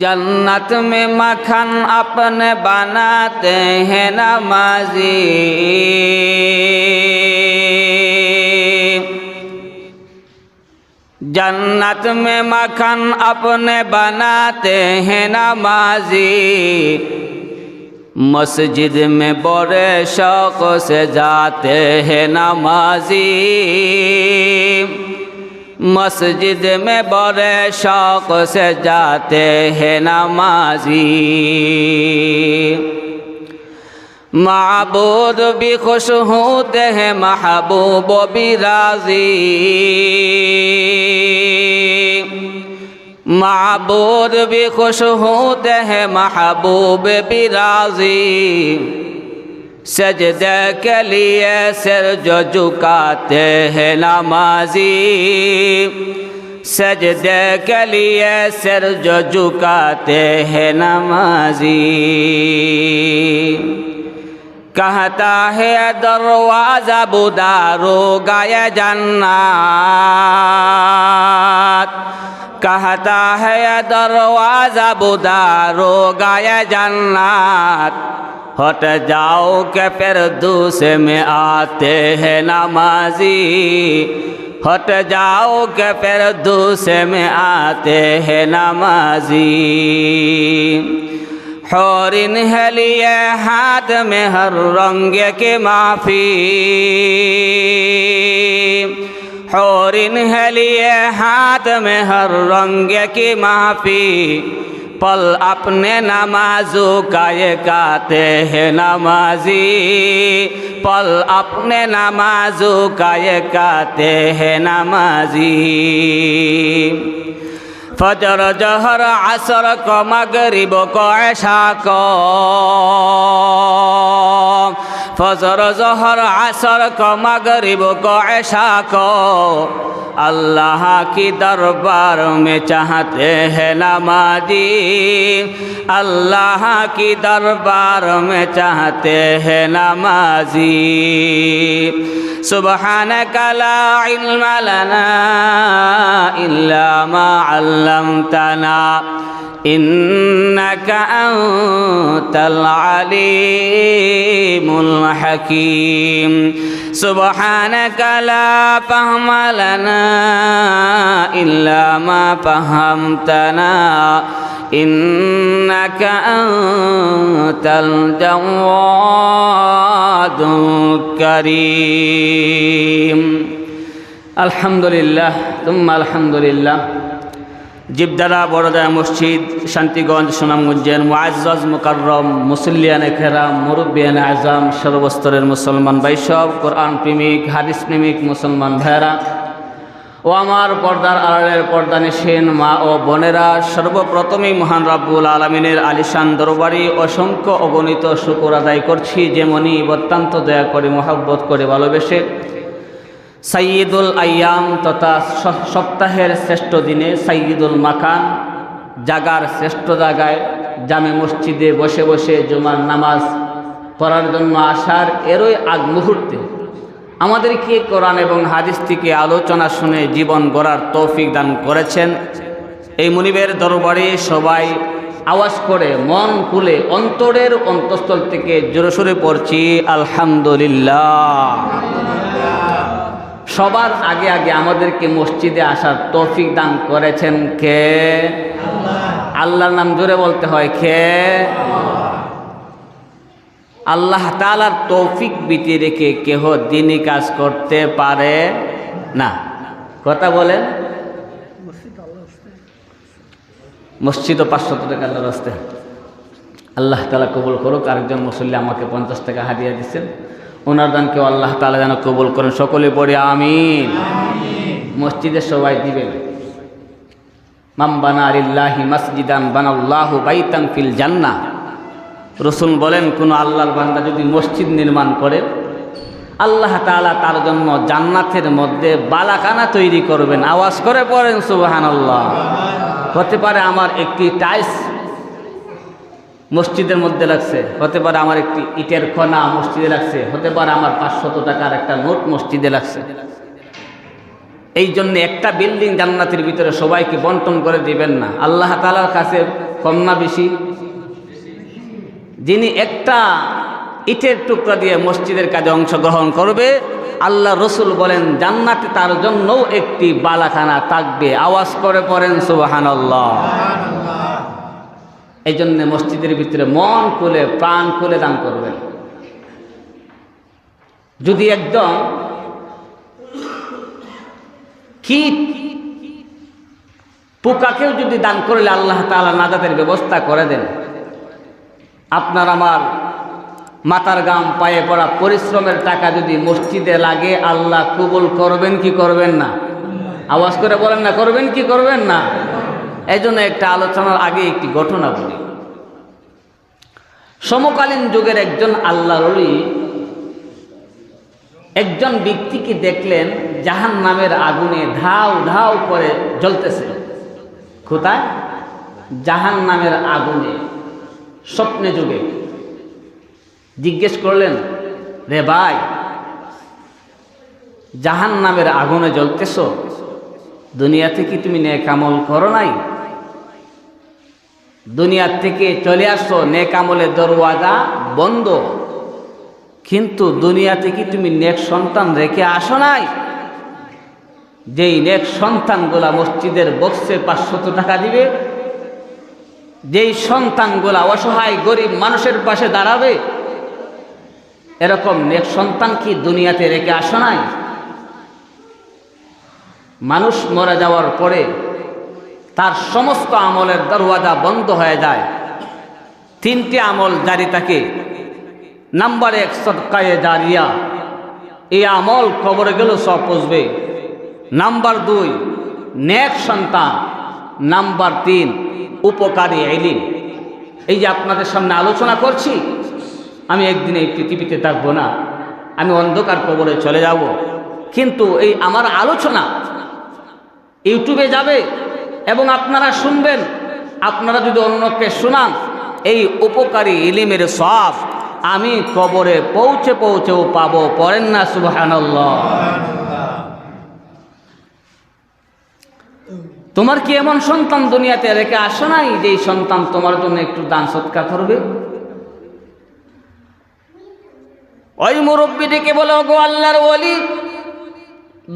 جنت میں مکھن اپنے بناتے ہیں نمازی۔ جنت میں مکھن اپنے بناتے ہیں نمازی۔ مسجد میں بڑے شوق سے جاتے ہیں نمازی۔ मस्जिद में बड़े शौक से जाते हैं नमाजी महबूद भी खुश होते हैं महबूब भी राजी महबूद भी खुश होते हैं महबूब भी राजी سجدے کے لیے سر جو جھکاتے ہیں نمازی۔ سجدے کے لیے سر جو جھکاتے ہیں نمازی۔ کہتا ہے دروازہ بدارو گائے جنات۔ کہتا ہے دروازہ بدارو گائے جنات۔ ہٹ جاؤ کہ پھر دوسرے میں آتے ہیں نمازی۔ ہٹ جاؤ کہ پھر دوسرے میں آتے ہیں نمازی۔ حورن ہے لیے ہاتھ میں ہر رنگ کی معافی۔ حورن ہے لیے ہاتھ میں ہر رنگ کی معافی۔ पल अपने नमाजों का ये गाते हैं नमाजी पल अपने नमाजों का ये गाते हैं नमाजी फजर जहर असर को मगरिब को ऐशा को ফজর, জহর, আসর, ক মগরিব, ক এশা, ক। আল্লাহ কি দরবার মে চাহতে হে নামাজি? আল্লাহ কি দরবার মে চাহতে হে নামাজি? কলা لا علم لنا إلا ما علمتنا إنك أنت العليم الحكيم. سبحانك لا فهم لنا إلا ما فهمتنا. إنك أنت الجواد الكريم. الحمد لله ثم الحمد لله. জিবদারা বড়দা মসজিদ, শান্তিগঞ্জ সুনামগঞ্জের মুআজ্জাজ, মুকাররম, মুসল্লিয়ানে খেরাম মুরব্বিয়ান আজম, সর্বস্তরের মুসলমান বাইসব কোরআন প্রেমিক, হাদিস প্রেমিক, মুসলমান ভাইরা ও আমার পর্দার আড়ালের পর্দা নিশেন মা ও বোনেরা, সর্বপ্রথমেই মহান রাব্বুল আলমিনের আলিশান দরবারি অসংখ্য অগণিত শুকুর আদায় করছি, যেমনি অত্যন্ত দয়া করে, মহাব্বত করে ভালোবেসে। সাইয়দুল আয়াম তথা সপ্তাহের শ্রেষ্ঠ দিনে সাইয়দুল মাকান, জাগার শ্রেষ্ঠ জায়গায় জামে মসজিদে বসে বসে জুমার নামাজ পড়ার জন্য আসার এরই আগ মুহূর্তে আমাদেরকে কোরআন এবং হাদিস থেকে আলোচনা শুনে জীবন গড়ার তৌফিক দান করেছেন? এই মুনিবের দরবারে সবাই আওয়াজ করে মন খুলে অন্তরের অন্তঃস্থল থেকে জোরে সোরে পড়ছি, আলহামদুলিল্লাহ। সবার আগে আগে আমাদেরকে মসজিদে আসার তৌফিক দান করেছেন কে? আল্লাহর নাম জোরে বলতে হয় কে? আল্লাহ তালার তৌফিক বিতি রেখে কেহ দিনই কাজ করতে পারে না। কথা বলেন। মসজিদ ও পাঁচশত টাকা আল্লাহর রাস্তে আল্লাহ তালা কবুল করুক, আরেকজন মুসল্লি আমাকে পঞ্চাশ টাকা হারিয়ে দিচ্ছেন। ওনার দানকেও আল্লাহ তালা যেন কবুল করেন। সকলে পড়ে আমিন। মসজিদে সবাই দিবেন। মাম বানা আলিল্লাহি মসজিদান বানাল্লাহু বাইতান ফিল জান্নাহ। রসুল বলেন কোনো আল্লাহর বান্দা যদি মসজিদ নির্মাণ করে আল্লাহ তাআলা তার জন্য জান্নাতের মধ্যে বালাখানা তৈরি করবেন। আওয়াজ করে পড়েন সুবাহান আল্লাহ হতে পারে আমার একটি টাইলস মসজিদের মধ্যে লাগছে। হতে পারে আমার একটি ইটের খনা মসজিদে লাগছে। হতে পারে আমার পাঁচশত টাকার একটা নোট মসজিদে লাগছে। এই জন্য একটা বিল্ডিং জান্নাতের ভিতরে সবাইকে বন্টন করে দিবেন না। আল্লাহ তালার কাছে কম না বেশি। যিনি একটা ইটের টুকরা দিয়ে মসজিদের কাজে অংশগ্রহণ করবে, আল্লাহ রসুল বলেন, জান্নাতে তার জন্যও একটি বালাখানা থাকবে। আওয়াজ করে পড়েন সুবাহান এই জন্য মসজিদের ভিতরে মন খুলে, প্রাণ খুলে দান করবেন। যদি একদম কীট, পোকাকেও যদি দান করলে আল্লাহ তালা নাজাতের ব্যবস্থা করে দেন। আপনার আমার মাতার গাম পায়ে পড়া পরিশ্রমের টাকা যদি মসজিদে লাগে, আল্লাহ কবুল করবেন কি করবেন না? আওয়াজ করে বলেন না, করবেন কি করবেন না? এই জন্য একটা আলোচনার আগে একটি ঘটনা বলি। সমকালীন যুগের একজন আল্লাহরই একজন ব্যক্তিকে দেখলেন জাহান নামের আগুনে ধাও ধাও করে জ্বলতেছে। কোথায়? জাহান নামের আগুনে, স্বপ্নে যুগে। জিজ্ঞেস করলেন, রে ভাই জাহান নামের আগুনে জ্বলতেছ? দুনিয়াতে কি তুমি নেকামল করো নাই? দুনিয়ার থেকে চলে আসো নেকামলের দরওয়াজা বন্ধ। কিন্তু দুনিয়াতে কি তুমি নেক সন্তান রেখে আসো নাই। যেই নেক সন্তানগুলা মসজিদের বক্সে পাঁচশত টাকা দিবে, যেই সন্তানগুলা অসহায় গরিব মানুষের পাশে দাঁড়াবে, এরকম নেক সন্তান কি দুনিয়াতে রেখে আসো নাই? মানুষ মরে যাওয়ার পরে তার সমস্ত আমলের দরওয়াজা বন্ধ হয়ে যায়। তিনটি আমল জারি থাকে। নাম্বার এক সৎকায়ে জারিয়া। এই আমল কবরে গেল সব পুষবে নাম্বার দুই, নেক সন্তান। নাম্বার তিন, উপকারী এলিম। এই যে আপনাদের সামনে আলোচনা করছি, আমি একদিন এই পৃথিবীতে থাকব না। আমি অন্ধকার কবরে চলে যাব। কিন্তু এই আমার আলোচনা ইউটিউবে যাবে আপনারা শুনবেন, আপনারা যদি অন্যকে শোনান, এই উপকারী ইলিমের সব আমি কবরে পৌঁছে পৌঁছেও পাবো, পড়েন না, সুবহানাল্লাহ। তোমার কি এমন সন্তান দুনিয়াতে রেখে আসো নাই যে সন্তান তোমার জন্য একটু দান সৎকার করবে? ওই মুরব্বী ডেকে বলো গো আল্লাহর ওলি,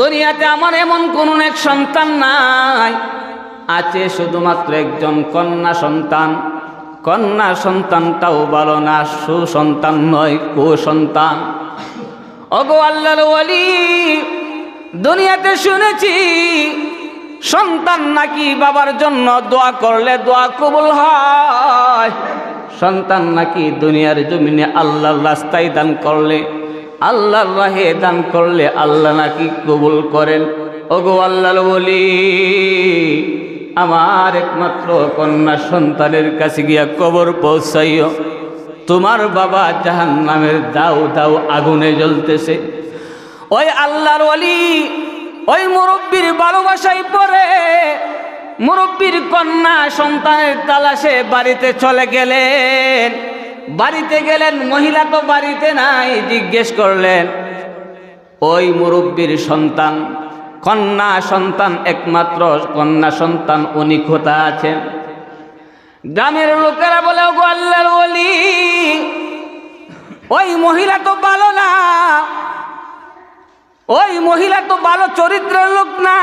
দুনিয়াতে আমার এমন কোন এক সন্তান নাই। আছে শুধুমাত্র একজন কন্যা সন্তান। কন্যা সন্তানটাও ভালো না, সুসন্তান নয়, কুসন্তান। অগো আল্লাহর দুনিয়াতে শুনেছি, সন্তান নাকি বাবার জন্য দোয়া করলে দোয়া কবুল হয়। সন্তান নাকি দুনিয়ার জমিনে আল্লাহর রাস্তায় দান করলে, আল্লাহর রাহে দান করলে আল্লাহ নাকি কবুল করেন। ওগো আল্লাহর বলি আমার একমাত্র কন্যা সন্তানের কাছে গিয়া কবর পৌঁছাইও। তোমার বাবা জাহান নামের দাও দাও আগুনে জ্বলতেছে। ওই আল্লাহর অলি ওই মুরব্বীর ভালোবাসায় পড়ে মুরব্বীর কন্যা সন্তানের তালাশে বাড়িতে চলে গেলেন। বাড়িতে গেলেন, মহিলা তো বাড়িতে নাই, জিজ্ঞেস করলেন, ওই মুরব্বীর সন্তান কন্যা সন্তান একমাত্র, কন্যা সন্তান কোথা আছেন। গ্রামের লোকেরা বলে গো বলি ওই মহিলা তো ভালো না, ওই মহিলা তো ভালো চরিত্রের লোক না,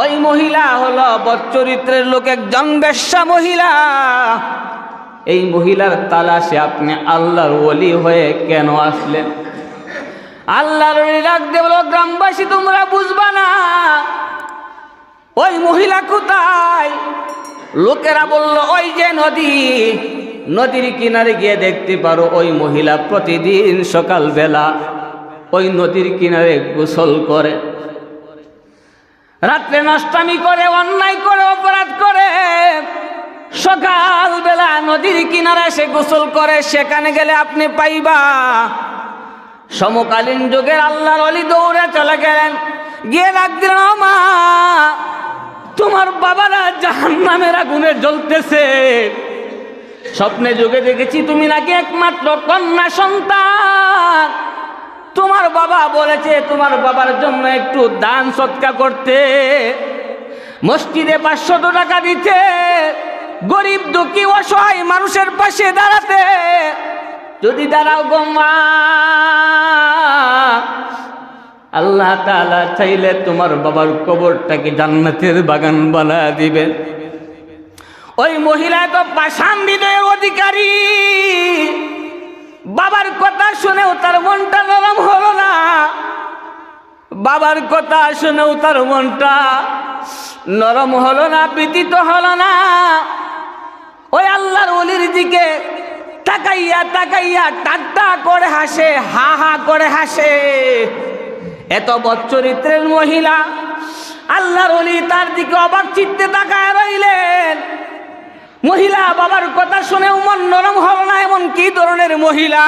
ওই মহিলা হলো বচ্চরিত্রের লোক, একজন বেশ্যা মহিলা। এই মহিলার তালাশে আপনি আল্লাহর ওলি হয়ে কেন আসলেন? আল্লাহর ডাক দিয়ে বলো গ্রামবাসী না ওই মহিলা কোথায়? লোকেরা বলল, ওই যে নদী, নদীর কিনারে গিয়ে দেখতে পারো, ওই মহিলা প্রতিদিন সকালবেলা ওই নদীর কিনারে গোসল করে। রাত্রে নষ্টামি করে, অন্যায় করে, অপরাধ করে। সকালবেলা নদীর কিনারে এসে গোসল করে, সেখানে গেলে আপনি পাইবা। সমকালীন যুগের আল্লাহর অলি দৌড়ে চলে গেলেন। গিয়ে ডাক দিলেন মা তোমার বাবারা জাহান নামের আগুনে জ্বলতেছে। স্বপ্নে যুগে দেখেছি তুমি নাকি একমাত্র কন্যা সন্তান। তোমার বাবা বলেছে তোমার বাবার জন্য একটু দান সৎকা করতে। মসজিদে পাঁচশত টাকা দিতে। গরিব দুঃখী অসহায় মানুষের পাশে দাঁড়াতে। যদি দাঁড়াও গোমা আল্লাহ তাআলা চাইলে তোমার বাবার কবরটাকে জান্নাতের বাগান বানা দিবেন। ওই মহিলা তো পাষাণ হৃদয়ের অধিকারী। বাবার কথা শুনেও তার মনটা নরম হলো না। বাবার কথা শুনেও তার মনটা নরম হলো না ব্যতীত হলো না। ওই আল্লাহর অলির দিকে তাকাইয়া তাকাইয়া টাট্টা করে হাসে, হা হা করে হাসে। এত বচ্চরিত্রের মহিলা, আল্লাহর অলি তার দিকে অবাক চিত্তে তাকায় রইলেন। মহিলা বাবার কথা শুনে মন নরম হল না এমন কি ধরনের মহিলা।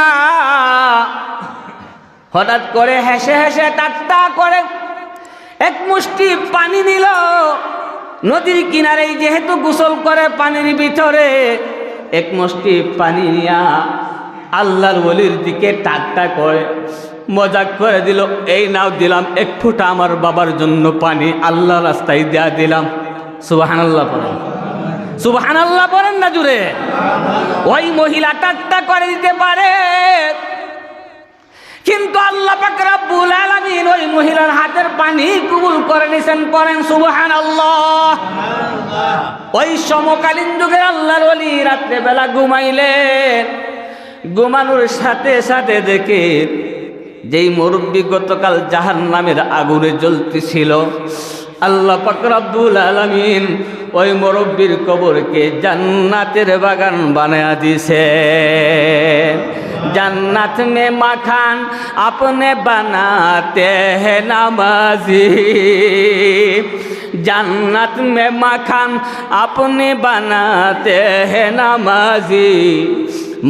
হঠাৎ করে হেসে হেসে টাট্টা করে এক মুষ্টি পানি নিল নদীর কিনারেই যেহেতু গোসল করে পানির ভিতরে, এক মুষ্টি পানি নিয়া আল্লাহর ওলির দিকে টাট্টা করে। মজাক করে দিল, এই নাও দিলাম, এক ফুটা আমার বাবার জন্য পানি আল্লাহ রাস্তায় দেয়া দিলাম। সুবাহান আল্লাহ পড়েন। সুবাহান আল্লাহ পড়েন না জুড়ে। ওই মহিলা টাট্টা করে দিতে পারে। কিন্তু আল্লাহ রব্বুল আলামিন ওই মহিলার হাতের পানি কবুল করে নিছেন, পড়েন সুবহানাল্লাহ। ওই সমকালীন যুগের আল্লাহর ওলি রাত্রে বেলা ঘুমাইলেন। ঘুমানোর সাথে সাথে দেখে যেই মুরব্বী গতকাল জাহান নামের আগুনে জ্বলতেছিল, আল্লাহ পাকরাবুল আলমিন ওই মুরব্বীর কবরকে জান্নাতের বাগান বানায়া দিছে জান্নাত মে মাখান আপনি বানাতে হে নামাজি। জান্নাত মে মাখান আপনি বানাতে হে নামাজি।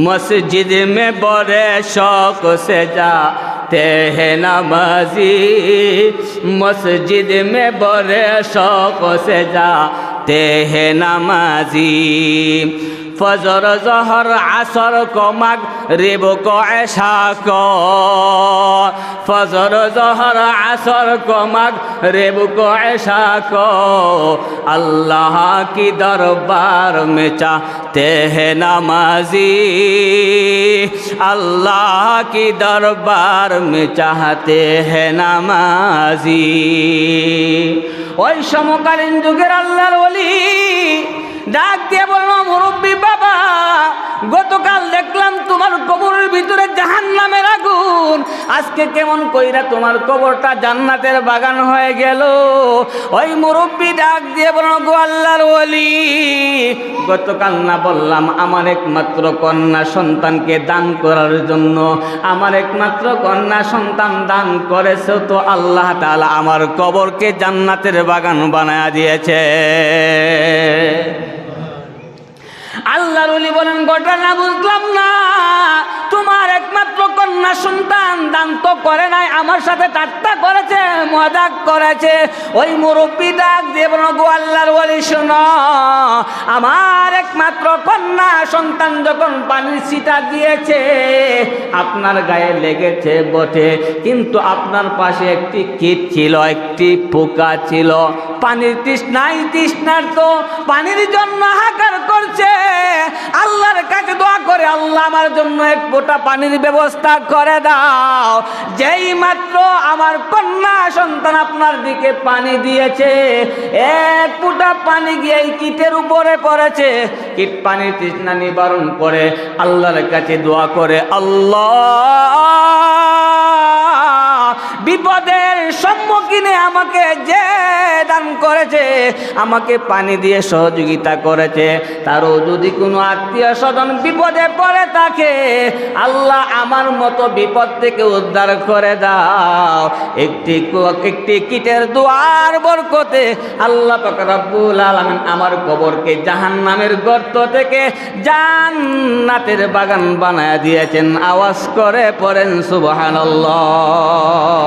মসজিদ মে বড়ে শখ সে যা आते हैं नमाजी मस्जिद में बड़े शौक से जाते हैं नमाजी फजर जहर आसर को मग रिब को ऐशा को ফজর, জহর, আসর কমাক রেবুক এসা কো আল্লাহ কি দরবার মেচা তেহে নামাজি? আল্লাহ কি দরবার মে চাহতে হে নামাজি? ওই সমকালীন যুগের আল্লাহর ওলি ডাক দিয়ে বললাম মুরব্বী বাবা, গতকাল দেখলাম তোমার কবর আজকে কেমন কইরা তোমার কবরটা জান্নাতের বাগান হয়ে গেল? ওই মুরব্বী ডাক দিয়ে বলল, গো আল্লাহর ওলি, গতকাল না বললাম আমার একমাত্র কন্যা সন্তানকে দান করার জন্য। আমার একমাত্র কন্যা সন্তান দান করেছে তো আল্লাহ তাআলা আমার কবরকে জান্নাতের বাগান বানায় দিয়েছে। আল্লাহর বলেন, ঘটনা বুঝলাম না। তোমার একমাত্র কন্যা সন্তান দান তো করে নাই, আমার সাথে ঠাট্টা করেছে, মজাক করেছে। ওই মুরব্বী ডাক বলো, গো আল্লাহর ওলি, শোনো, আমার একমাত্র কন্যা সন্তান যখন পানির সিটা দিয়েছে, আপনার গায়ে লেগেছে বটে, কিন্তু আপনার পাশে একটি কীট ছিল, একটি পোকা ছিল। পানির তৃষ্ণাই তৃষ্ণার তো পানির জন্য হাকার করছে। আল্লাহর কাছে দোয়া করে, আল্লাহ আমার জন্য এক ফোঁটা পানির ব্যবস্থা করে দাও। যেই মাত্র আমার কন্যা সন্তান আপনার দিকে পানি দিয়েছে, এক ফুটা পানি গিয়ে কীটের উপরে পড়েছে। কীট পানির তৃষ্ণা নিবারণ করে আল্লাহর কাছে দোয়া করে, আল্লাহ বিপদের সম্মুখীনে আমাকে যে দান করেছে, আমাকে পানি দিয়ে সহযোগিতা করেছে। তারও যদি কোনো আত্মীয় স্বজন বিপদে পড়ে থাকে আল্লাহ আমার মতো বিপদ থেকে উদ্ধার করে দাও। একটি একটি কীটের দুয়ার বরকতে আল্লাহ রব্বুল আলামিন আমার কবরকে জাহান্নামের গর্ত থেকে জান্নাতের বাগান বানায় দিয়েছেন। আওয়াজ করে পড়েন সুবহানাল্লাহ।